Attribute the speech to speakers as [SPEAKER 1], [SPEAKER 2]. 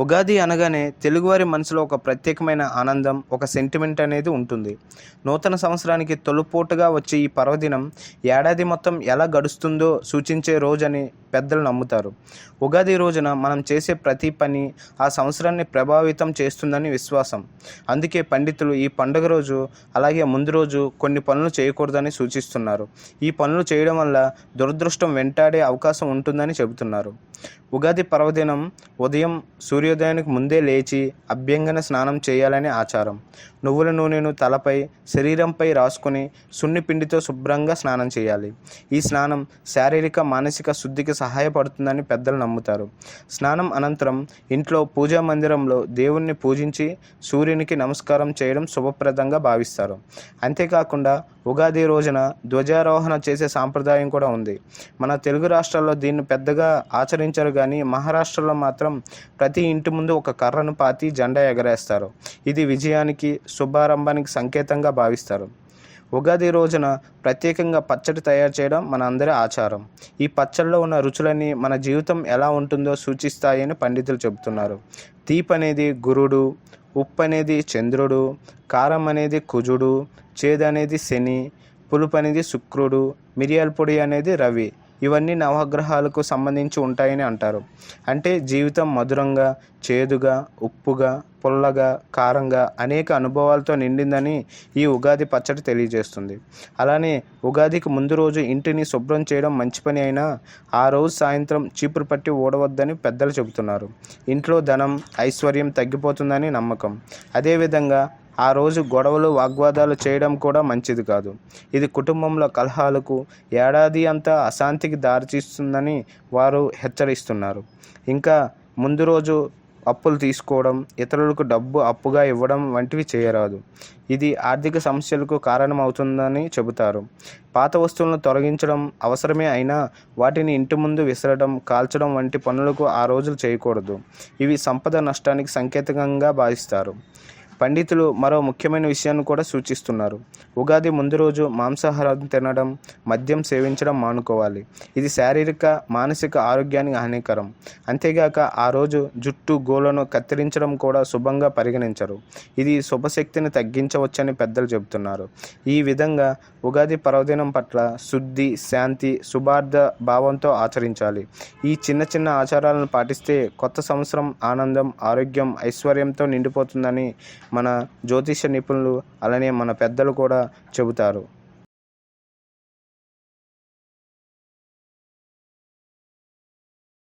[SPEAKER 1] ఉగాది అనగానే తెలుగువారి మనసులో ఒక ప్రత్యేకమైన ఆనందం ఒక సెంటిమెంట్ అనేది ఉంటుంది. నూతన సంవత్సరానికి తొలిపోటుగా వచ్చే ఈ పర్వదినం ఏడాది మొత్తం ఎలా గడుస్తుందో సూచించే రోజని పెద్దలు నమ్ముతారు. ఉగాది రోజున మనం చేసే ప్రతి పని ఆ సంవత్సరాన్ని ప్రభావితం చేస్తుందని విశ్వాసం. అందుకే పండితులు ఈ పండుగ రోజు అలాగే ముందు రోజు కొన్ని పనులు చేయకూడదని సూచిస్తున్నారు. ఈ పనులు చేయడం వల్ల దురదృష్టం వెంటాడే అవకాశం ఉంటుందని చెబుతున్నారు. ఉగాది పర్వదినం ఉదయం సూర్యోదయానికి ముందే లేచి అభ్యంగన స్నానం చేయాలని ఆచారం. నువ్వుల నూనెను తలపై శరీరంపై రాసుకుని సున్ని పిండితో శుభ్రంగా స్నానం చేయాలి. ఈ స్నానం శారీరక మానసిక శుద్ధికి సహాయపడుతుందని పెద్దలు నమ్ముతారు. స్నానం అనంతరం ఇంట్లో పూజా మందిరంలో దేవుణ్ణి పూజించి సూర్యునికి నమస్కారం చేయడం శుభప్రదంగా భావిస్తారు. అంతేకాకుండా ఉగాది రోజున ధ్వజారోహణ చేసే సాంప్రదాయం కూడా ఉంది. మన తెలుగు రాష్ట్రాల్లో దీన్ని పెద్దగా ఆచరించరు కానీ మహారాష్ట్రలో మాత్రం ప్రతి ఇంటి ముందు ఒక కర్రను పాతి జెండా ఎగరేస్తారు. ఇది విజయానికి శుభారంభానికి సంకేతంగా భావిస్తారు. ఉగాది రోజున ప్రత్యేకంగా పచ్చడి తయారు చేయడం మన అందరి ఆచారం. ఈ పచ్చడిలో ఉన్న రుచులన్నీ మన జీవితం ఎలా ఉంటుందో సూచిస్తాయని పండితులు చెబుతున్నారు. తీప్ అనేది గురుడు ఉప్పు అనేది చంద్రుడు కారం అనేది కుజుడు చేదు అనేది శని పులుపు అనేది శుక్రుడు మిరియాల పొడి అనేది రవి. ఇవన్నీ నవగ్రహాలకు సంబంధించి ఉంటాయని అంటారు. అంటే జీవితం మధురంగా చేదుగా ఉప్పుగా పుల్లగా కారంగా అనేక అనుభవాలతో నిండిందని ఈ ఉగాది పచ్చడి తెలియజేస్తుంది. అలానే ఉగాదికి ముందు రోజు ఇంటిని శుభ్రం చేయడం మంచి పని అయినా ఆ రోజు సాయంత్రం చీపురు పట్టి ఊడవద్దని పెద్దలు చెబుతున్నారు. ఇంట్లో ధనం ఐశ్వర్యం తగ్గిపోతుందని నమ్మకం. అదేవిధంగా ఆ రోజు గొడవలు వాగ్వాదాలు చేయడం కూడా మంచిది కాదు. ఇది కుటుంబంలో కలహాలకు ఏడాది అంతా అశాంతికి దారితీస్తుందని వారు హెచ్చరిస్తున్నారు. ఇంకా ముందు రోజు అప్పులు తీసుకోవడం ఇతరులకు డబ్బు అప్పుగా ఇవ్వడం వంటివి చేయరాదు. ఇది ఆర్థిక సమస్యలకు కారణమవుతుందని చెబుతారు. పాత వస్తువులను తొలగించడం అవసరమే అయినా వాటిని ఇంటి ముందు విసరడం కాల్చడం వంటి పనులకు ఆ రోజులు చేయకూడదు. ఇవి సంపద నష్టానికి సంకేతకంగా భావిస్తారు. పండితులు మరో ముఖ్యమైన విషయాన్ని కూడా సూచిస్తున్నారు. ఉగాది ముందు రోజు మాంసాహారం తినడం మద్యం సేవించడం మానుకోవాలి. ఇది శారీరక మానసిక ఆరోగ్యానికి హానికరం. అంతేగాక ఆ రోజు జుట్టు గోలను కత్తిరించడం కూడా శుభంగా పరిగణించరు. ఇది శుభశక్తిని తగ్గించవచ్చని పెద్దలు చెబుతున్నారు. ఈ విధంగా ఉగాది పర్వదినం పట్ల శుద్ధి శాంతి శుభార్థ భావంతో ఆచరించాలి. ఈ చిన్న చిన్న ఆచారాలను పాటిస్తే కొత్త సంవత్సరం ఆనందం ఆరోగ్యం ఐశ్వర్యంతో నిండిపోతుందని మన జ్యోతిష్య నిపుణులు అలానే మన పెద్దలు కూడా చెబుతారు.